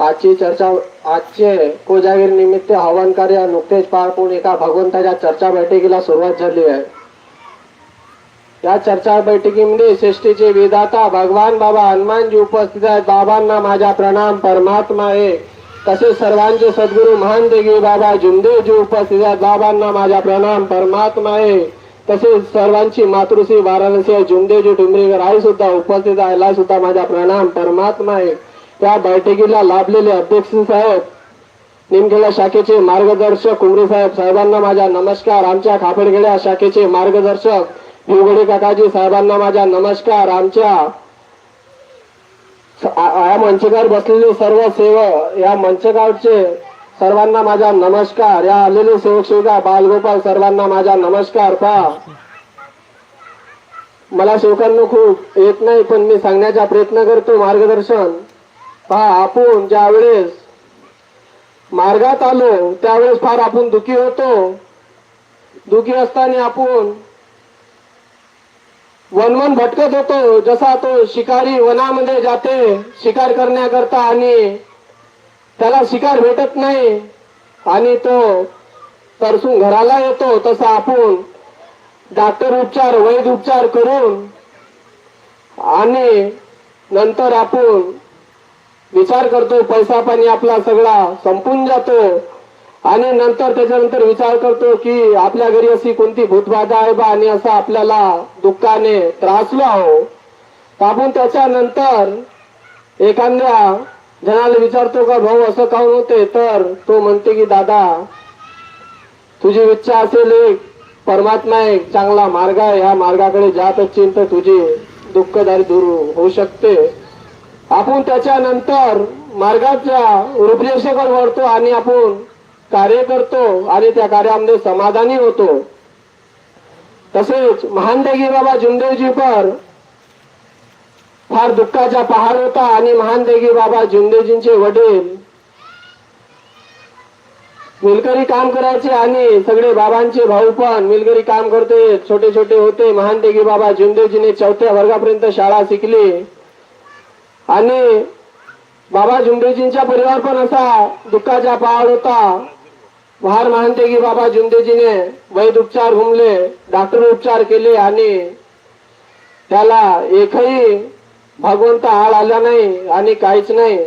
आजची चर्चा आजचे कोजागिरी निमित्त हवन कार्य नुकतेच पार पडून एका भगवंताच्या चर्चा बैठकीला सुरुवात झाली आहे. या चर्चा बैठकीमध्ये सृष्टीचे विधाता भगवान बाबा हनुमानजी उपस्थित आहेत. बाबांना माझा प्रणाम परमात्मा आहे. तसेच सर्वांचे सद्गुरू महान देगी बाबा जुमदेवजी उपस्थित आहेत. बाबांना माझा प्रणाम परमात्मा आहे. तसेच सर्वांची मातृश्री वाराणसी आहे. जुमदेवजी डुमरीकर आई सुद्धा उपस्थित आहे. सुद्धा माझा प्रणाम परमात्मा आहे. त्या बैठकीला लाभलेले अध्यक्ष साहेब निमखेडा शाखेचे मार्गदर्शक कुमरे साहेब साहेबांना माझा नमस्कार. आमच्या खापडखेड्या शाखेचे मार्गदर्शक भिवगडे काकाजी साहेबांना माझा नमस्कार. आमच्या या मंचकावर बसलेले सर्व सेवक या मंचकावरचे सर्वांना माझा नमस्कार. या आलेले सेवक सेविका बालगोपाल सर्वांना माझा नमस्कार. पा मला सेवकांना खूप येत नाही पण मी सांगण्याचा प्रयत्न करतो. मार्गदर्शन पहा आपण ज्या वेळेस मार्गात आलो त्यावेळेस फार आपण दुखी होतो. दुखी असताना आपण वनवन भटकत होतो जसा तो शिकारी वनामध्ये जाते शिकार करण्याकरता आणि त्याला शिकार भेटत नाही आणि तो तरसून घराला येतो तसा आपण डॉक्टर उपचार वैद्य उपचार करून आणि नंतर आपण विचार करतो पैसा पाणी आपला सगळा संपून जातो. आणि नंतर त्याच्यानंतर विचार करतो की आपल्या घरी अशी कोणती भूतबाधा आहे बा आणि असा आपल्याला दुःखाने त्रासलो आहो. आपण त्याच्यानंतर एखाद्या जणाला विचारतो का भाऊ असं काहून होते तर तो म्हणते की दादा तुझी इच्छा असेल एक परमात्मा एक चांगला मार्ग आहे. ह्या मार्गाकडे जात असशील तर तुझी दुःखदारी दूर होऊ शकते. आपण त्याच्यानंतर मार्गाच्या रूपरेषेकडे वळतो आणि आपण कार्य करतो आणि त्या कार्यामध्ये समाधानी होतो. तसेच महान देगी बाबा जुमदेवजी पर फार दुःखाचा पहाड होता आणि महान देगी बाबा जुमदेवजींचे वडील मिलकरी काम करायचे आणि सगळे बाबांचे भाऊ पण मिलकरी काम करते छोटे छोटे होते. महान देगी बाबा जुमदेवजीने चौथ्या वर्गापर्यंत शाळा शिकली. आणि बाबा जुमदेवजींचा परिवार पण असा दुःखाचा पहाड होता. भार मानते की बाबा जुमदेवजीने वैद उपचार घुमले डॉक्टर उपचार केले आणि त्याला एकही भगवंत आळ आला नाही आणि काहीच नाही.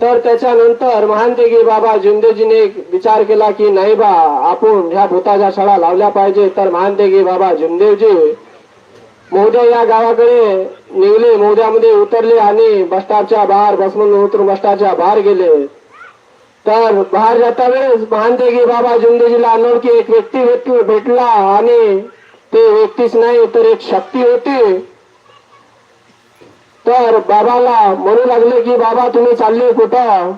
तर त्याच्यानंतर महानतेगी बाबा जिंदेजीने विचार केला की नाही बा आपण ह्या भूताच्या शाळा लावल्या पाहिजे. तर महानतेगी बाबा जुमदेवजी मोहद्या या गावाकडे निघले. मोहद्यामध्ये उतरले आणि बसस्टॉपच्या बाहेर बसून उतरून बसस्टॉपच्या बाहेर गेले. तर बाहेर जाता वेळेस मानते की बाबा जुंदेजीला अनोळखी एक व्यक्ती भेट- भेटला आणि ते व्यक्तीच नाही तर एक शक्ती होती. तर बाबाला म्हणू लागले की बाबा तुम्ही चालले कुठं?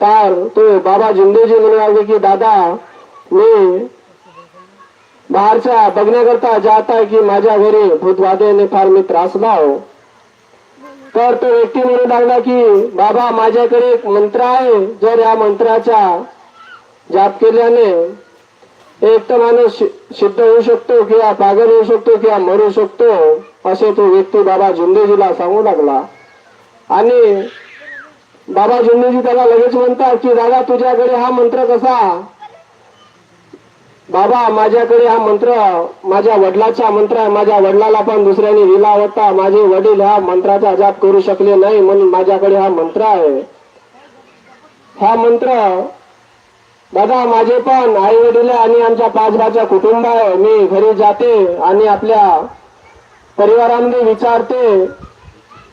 तर तो बाबा जुंदेजी म्हणू लागले की दादा मी बाहेरच्या बघण्याकरता जात आहे की माझ्या घरी भूतवादेने फार मी त्रासला हो. तर तो व्यक्ती म्हणू लागला की बाबा माझ्याकडे एक मंत्र आहे. जर या मंत्राचा जाप केल्याने एक तर माणूस शि- सिद्ध होऊ शकतो किंवा पागल होऊ शकतो किंवा मरू शकतो असे तो व्यक्ती बाबा झुंडेजीला सांगू लागला. आणि बाबा झुंडेजी त्याला लगेच म्हणतात की दादा तुझ्याकडे हा मंत्र कसा? बाबा माझ्याकडे हा मंत्र माझ्या वडिलाचा मंत्र आहे. माझ्या वडिलाला पण दुसऱ्याने दिला होता. माझे वडील हा मंत्राचा जाप करू शकले नाही म्हणून माझ्याकडे हा मंत्र आहे. हा मंत्र दादा माझे पण आई वडील आणि आमच्या पाच भाच्या कुटुंब आहे. मी घरी जाते आणि आपल्या परिवारामध्ये विचारते.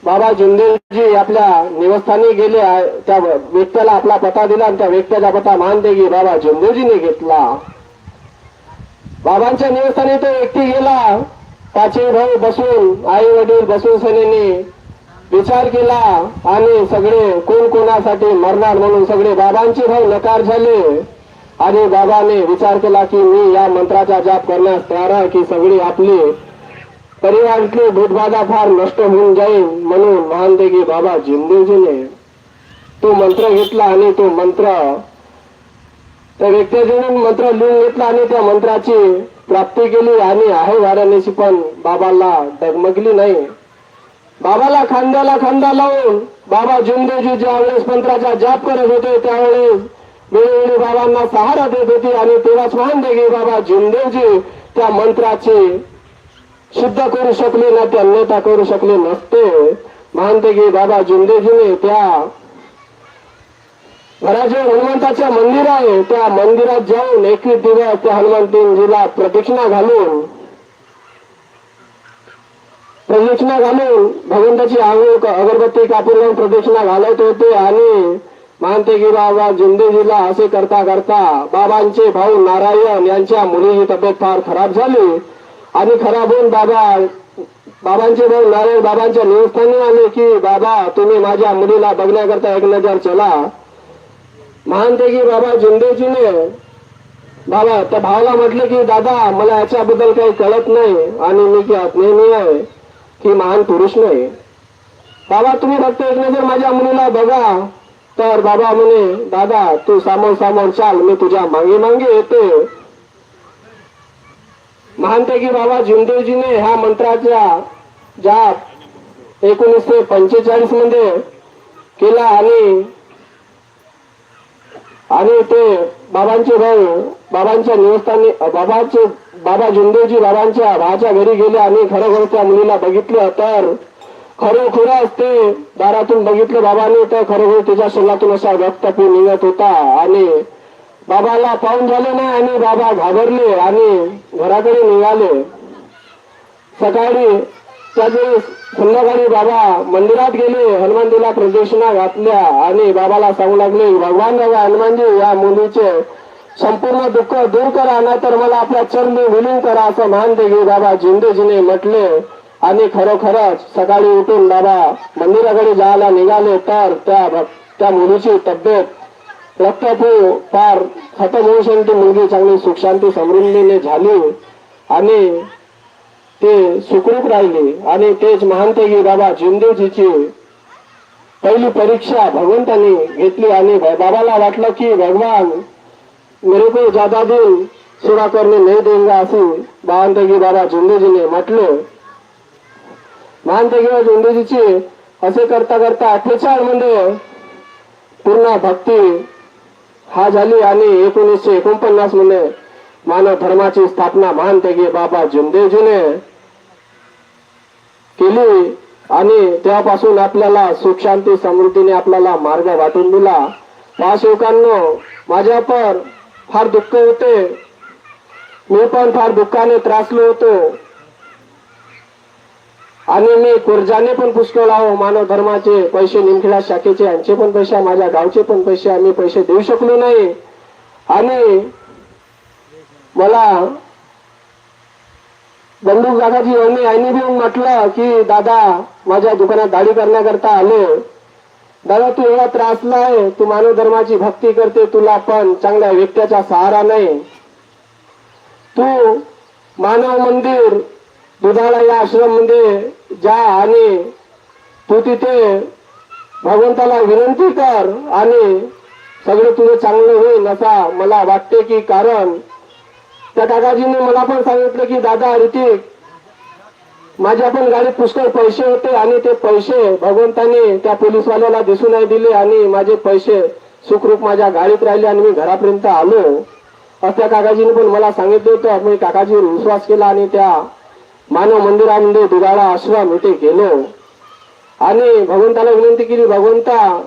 बाबा जुंदेजी आपल्या निवस्थानी गेले त्या व्यक्तीला आपला पता दिला आणि त्या व्यक्तीचा पता मानते की बाबा जुंदेजीने घेतला. बाबांच्या निवासस्थानी तो व्यक्ती गेला. पाचवी भाऊ बसून आई वडील बसून सनेने विचार केला आणि सगळे कोण कोणासाठी मरणार म्हणून सगळे बाबांचे भाऊ नकार झाले. आणि बाबाने विचार केला की मी या मंत्राचा जाप करण्यास तयार आहे की सगळी आपली परिवारातली भूतबाधा फार नष्ट होऊन जाईल म्हणून महानदेगी बाबा जिंदेजीने तो मंत्र घेतला आणि तो मंत्र त्या व्यक्तीने मंत्र लिहून घेतला आणि त्या मंत्राची प्राप्ती केली आणि आहे वाराणसी पण बाबाला डगमगली नाही. बाबाला खांद्याला खांदा लावून बाबा जुमदेवजी ज्यावेळेस मंत्राचा जाप करत होते त्यावेळेस वेळोवेळी बाबांना सहारा देत होते आणि तेव्हाच महान देगी बाबा जुमदेवजी त्या मंत्राचे सिद्ध करू शकले ना ते अन्यथा करू शकले नसते. महानदेगी बाबा जुमदेवजीने त्या घराचे हनुमंताचं मंदिर आहे त्या मंदिरात जाऊन एकवीस दिवस त्या हनुमंतीजीला प्रदक्षिणा घालून प्रदक्षिणा घालून भगवंताची आंघोळ अगरबत्ती कापूर प्रदक्षिणा घालत होते आणि मानतेगी बाबा जिंदेजीला असे करता करता बाबांचे भाऊ नारायण यांच्या मुलीची तब्येत फार खराब झाली. आणि खराब होऊन बाबा बाबांचे भाऊ नारायण बाबांच्या निवस्थानी आले की बाबा तुम्ही माझ्या मुलीला बघण्याकरता एक नजर चला. महानते की बाबा जिंदेजीने बाबा त्या भावाला म्हटलं की दादा मला याच्याबद्दल काही कळत नाही आणि मी की नेहमी आहे की महान पुरुष नाही. बाबा तुम्ही फक्त एक नजर माझ्या मुलीला बघा. तर बाबा म्हणे दादा तू सामान सामान चाल मी तुझ्या मागे मागे येते. महानते की बाबा जिंदेजीने ह्या मंत्राच्या जाप एकोणीसशे पंचेचाळीसमध्ये केला आणि आणि ते बाबांचे भाऊ बाबांच्या निवस्थानी बाबाचे बाबा जुंदेवजी बाबांच्या भाच्या घरी गेले आणि खरोखर त्या मुलीला बघितलं. तर खरोखरच ते दारातून बघितलं बाबाने तर खरोखर तिच्या शरीरातून असा रक्त पी निघत होता. आणि बाबाला पाहून झाले नाही आणि बाबा घाबरले आणि घराकडे निघाले. सकाळी त्याचे संध्याकाळी बाबा मंदिरात गेले हनुमानजीला प्रदक्षिणा घातल्या आणि बाबाला सांगू लागले भगवान बाबा हनुमानजी या मुलीचे संपूर्ण दुःख दूर करा नाहीतर मला आपल्या चरणी विलीन करा असं मान देगी बाबा जिंदेजीने म्हटले. आणि खरोखरच सकाळी उठून बाबा मंदिराकडे जायला निघाले तर त्या त्या मुलीची तब्येत रक्तपू फार खतम होऊ शकते ती मुलगी चांगली सुखशांती समृद्धीने झाली. आणि ते सुखरूप राहिले. आणि तेच महानतेगी बाबा जिंदेजीची पहिली परीक्षा भगवंतानी घेतली. आणि बाबाला वाटलं की भगवान मेरे को ज्यादा दिन सेवा करणे नाही देंगे असे महानतेगी बाबा जिंदेजीने म्हटले. महानतेगी बाबा जिंदेजीची असे करता करता अठ्ठेचाळ म्हणजे पूर्ण भक्ती हा झाली. आणि एकोणीसशे एकोणपन्नासमध्ये मानव धर्माची स्थापना महान तेगे बाबा जुमदेवजीने केली आणि त्यापासून आपल्याला सुख शांती समृद्धीने आपल्याला मार्ग वाटून दिला. या माझ्या पर फार दुःख होते. मी पण फार दुःखाने त्रासलो होतो. आणि मी कुर्जाने पण पुष्कळ आहो. मानव धर्माचे पैसे निमखिळा शाखेचे यांचे पण पैसे माझ्या गावचे पण पैसे आम्ही पैसे देऊ शकलो नाही. आणि मला बंदूक दादाजी यांनी यांनी बी म्हटलं की दादा माझ्या दुकानात दाढी करण्याकरता आले. दादा तू एवढा त्रासला आहे. तू मानव धर्माची भक्ती करते. तुला पण चांगल्या व्यक्तीचा सहारा नाही. तू मानव मंदिर दुधाला या आश्रममध्ये जा आणि तू तिथे भगवंताला विनंती कर आणि सगळं तुझं चांगलं होईल असा मला वाटते की कारण त्या दादाजीने मला पण सांगितलं की दादा ऋतिक माझ्या पण गाडीत पुष्कळ पैसे होते आणि ते पैसे भगवंताने त्या पोलीसवाल्याला दिसू नाही दिले आणि माझे पैसे सुखरूप माझ्या गाडीत राहिले आणि मी घरापर्यंत आलो. असं काकाजीने पण मला सांगितलं होतं. मी काकाजीवर विश्वास केला आणि त्या मानव मंदिरामध्ये दुगाळा आश्रम इथे गेलो. आणि भगवंताला विनंती केली भगवंता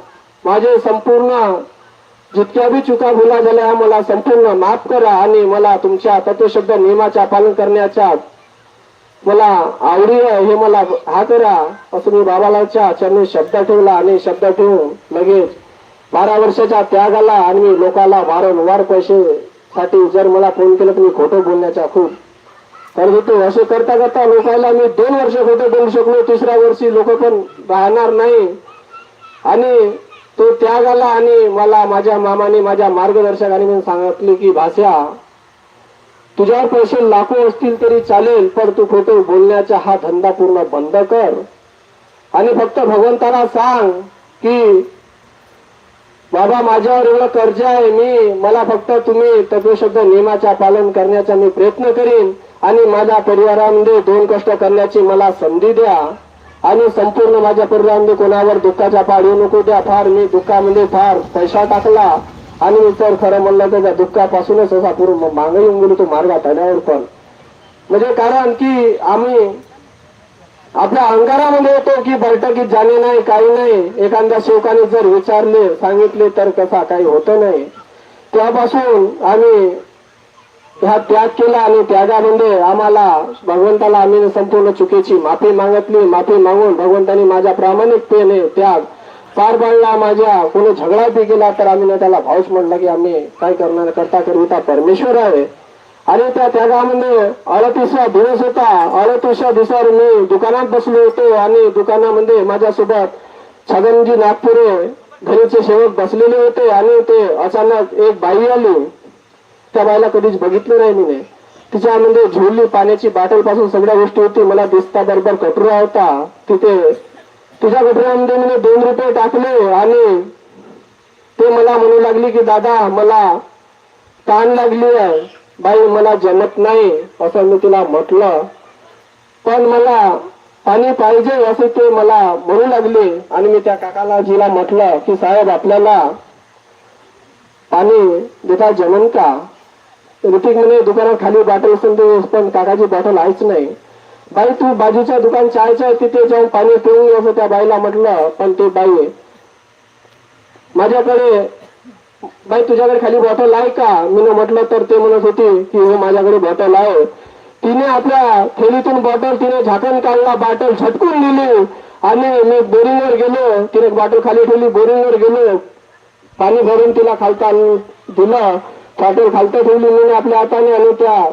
माझे संपूर्ण जितक्या बी चुका भुला झाल्या मला संपूर्ण माफ करा आणि मला तुमच्या तत्वशब्द नियमाच्या पालन करण्याच्या मला आवडी आहे हे मला हा करा असं मी बाबालाच्या चरणी शब्द ठेवला आणि शब्द ठेवून लगेच बारा वर्षाच्या त्यागाला आणि मी लोकाला वारंवार पैसे साठी जर मला फोन केला तर मी खोटं बोलण्याचा खूप करत होतो असे करता करता लोकांना मी दोन वर्ष खोटं बोलू शकलो तिसऱ्या वर्षी लोक पण राहणार नाही. आणि तो त्याग आला आणि मला माझ्या मामाने माझ्या मार्गदर्शकाने पण सांगितले की भाषा तुझ्यावर पैसे लाखो असतील तरी चालेल पण तू खोटे बोलण्याचा हा धंदा पूर्ण बंद कर. आणि फक्त भगवंताला सांग की बाबा माझ्यावर एवढं कर्ज आहे मी मला फक्त तुम्ही तत्वशब्द नियमाचा पालन करण्याचा मी प्रयत्न करीन आणि माझ्या परिवारामध्ये दोन कष्ट करण्याची मला संधी द्या. आणि संपूर्ण माझ्या परिवाराने कोणावर दुःखाचा पाड येऊ नको द्या. फार मी दुःखामध्ये फार पैसा टाकला. आणि मी तर खरं म्हणलं तर त्या दुःखापासूनच असा पूर्ण मागे येऊन गेलो तो मार्गात आल्यावर पण. म्हणजे कारण की आम्ही आपल्या अंगारामध्ये येतो की बैठकीत जाणे नाही काही नाही. एखाद्या सेवकाने जर विचारले सांगितले तर कसा काही होत नाही. तेव्हापासून आम्ही ह्या त्याग केला आणि त्यागामध्ये आम्हाला भगवंताला आम्ही संपूर्ण चुकीची माफी मागितली. माफी मागून भगवंताने माझ्या प्रामाणिकतेने त्याग पार पाडला. माझ्या कोणी झगडा बी केला तर आम्ही ना त्याला भाऊच म्हणला की आम्ही काय करणार? करता करिता परमेश्वर आहे. आणि त्या त्यागामध्ये अडतीसवा दिवस होता. अडतीसव्या दिवसावर मी दुकानात बसलो होतो आणि दुकानामध्ये माझ्यासोबत छगनजी नागपुरे घरीचे सेवक बसलेले होते आणि ते अचानक एक बाई आली. त्या बायला कधीच बघितलं नाही मी. तिच्यामध्ये झोडली पाण्याची बाटलपासून सगळ्या गोष्टी होती. मला दिसता बरोबर कटोरा होता. तिथे तुझ्या कटोऱ्यामध्ये मी दोन रुपये टाकले आणि ते मला म्हणू लागली की दादा मला ताण लागली आहे. बाई मला जमत नाही असं मी तिला म्हटलं. पण मला पाणी पाहिजे असे ते मला म्हणू लागले. आणि मी त्या काकाला जिला म्हटलं की साहेब आपल्याला पाणी देता जमन का? ऋतिक म्हणे दुकानात खाली बॉटल असेल ते पण काकाची बॉटल आहेच नाही. बाई तू बाजूच्या दुकान चायचं आहे तिथे जाऊन पाणी पिऊन असं त्या बाईला म्हटलं पण ते बाई माझ्याकडे बाई तुझ्याकडे खाली बॉटल आहे का? मी म्हटलं तर ते म्हणत होती की हो माझ्याकडे बॉटल आहे. तिने आपल्या थैलीतून बॉटल तिने झाकण काढला बॉटल झटकून दिली. आणि मी बोरिंगवर गेलो तिने बॉटल खाली ठेवली बोरिंगवर गेलो. पाणी भरून तिला खालता दिलं. बॉटल खालतं ठेवली मी आपल्या हाताने आणि त्या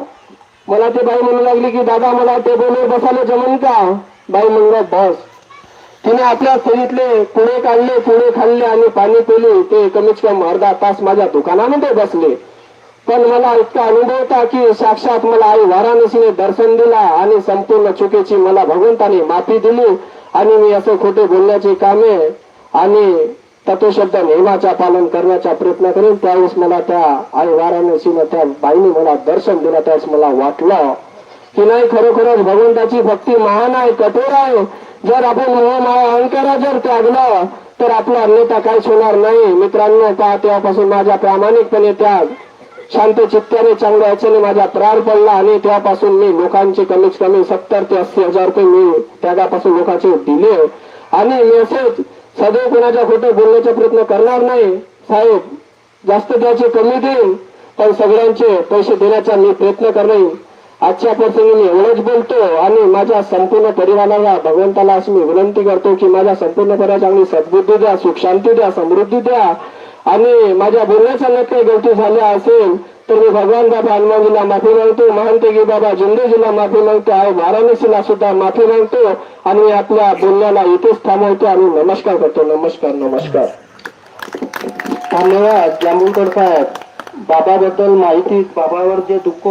मला ते बाई म्हणू लागली की दादा मला टेबलवर बसायला जमन का? बाई म्हणलं बस. तिने आपल्या फेरीतले पुणे काढले पुणे खाल्ले आणि पाणी पिले. ते कमीत कमी अर्धा तास माझ्या दुकानामध्ये बसले. पण मला इतका अनुभव होता की साक्षात मला आई वाराणसीने दर्शन दिला आणि संपूर्ण चुकीची मला भगवंताने माफी दिली. आणि मी असं खोटे बोलण्याची कामे आणि तत्वशब्द नियमाचा पालन करण्याचा प्रयत्न करेन. त्यावेळेस मला त्या आई वाराणसीनं त्या बाईने मला दर्शन दिलं. त्यावेळेस मला वाटलं की नाही खरोखरच भगवंताची भक्ती महान आहे कठोर आहे. जर आपण मोहमाया अहंकारा जर त्यागलं तर आपला अन्यथा काहीच होणार नाही. मित्रांनो पहा तेव्हापासून माझ्या प्रामाणिकपणे त्याग शांत चित्त्याने चांगल्या याच्याने माझा प्रार पडला आणि तेव्हापासून मी लोकांचे कमीत कमी सत्तर ते अस्सी हजार रुपये मी त्यागापासून लोकांचे दिले. आणि मेसेज सदैव कोणाच्या खोटं बोलण्याचा प्रयत्न करणार नाही. साहेब जास्त द्यायचे कमी देईन पण सगळ्यांचे पैसे देण्याचा मी प्रयत्न करेन. आजच्या प्रसंगी मी एवढंच बोलतो आणि माझ्या संपूर्ण परिवाराला भगवंताला अशी मी विनंती करतो की माझ्या संपूर्ण परिवार चांगली सद्बुद्धी द्या सुख शांती द्या समृद्धी द्या. आणि माझ्या बोलण्याचा नक्की काही गलती झाल्या असेल तर मी भगवान बाबा हनुमानजीला माफी मागतो महानतेगी बाबा जिंदेजीला माफी मागतो आहे वाराणसीला सुद्धा माफी मागतो आणि मी आपल्या बोलण्याला इथेच थांबवतो आणि नमस्कार करतो. नमस्कार नमस्कार. धन्यवाद जांभूळकर साहेब. बाबाबद्दल माहिती बाबावर जे दुःख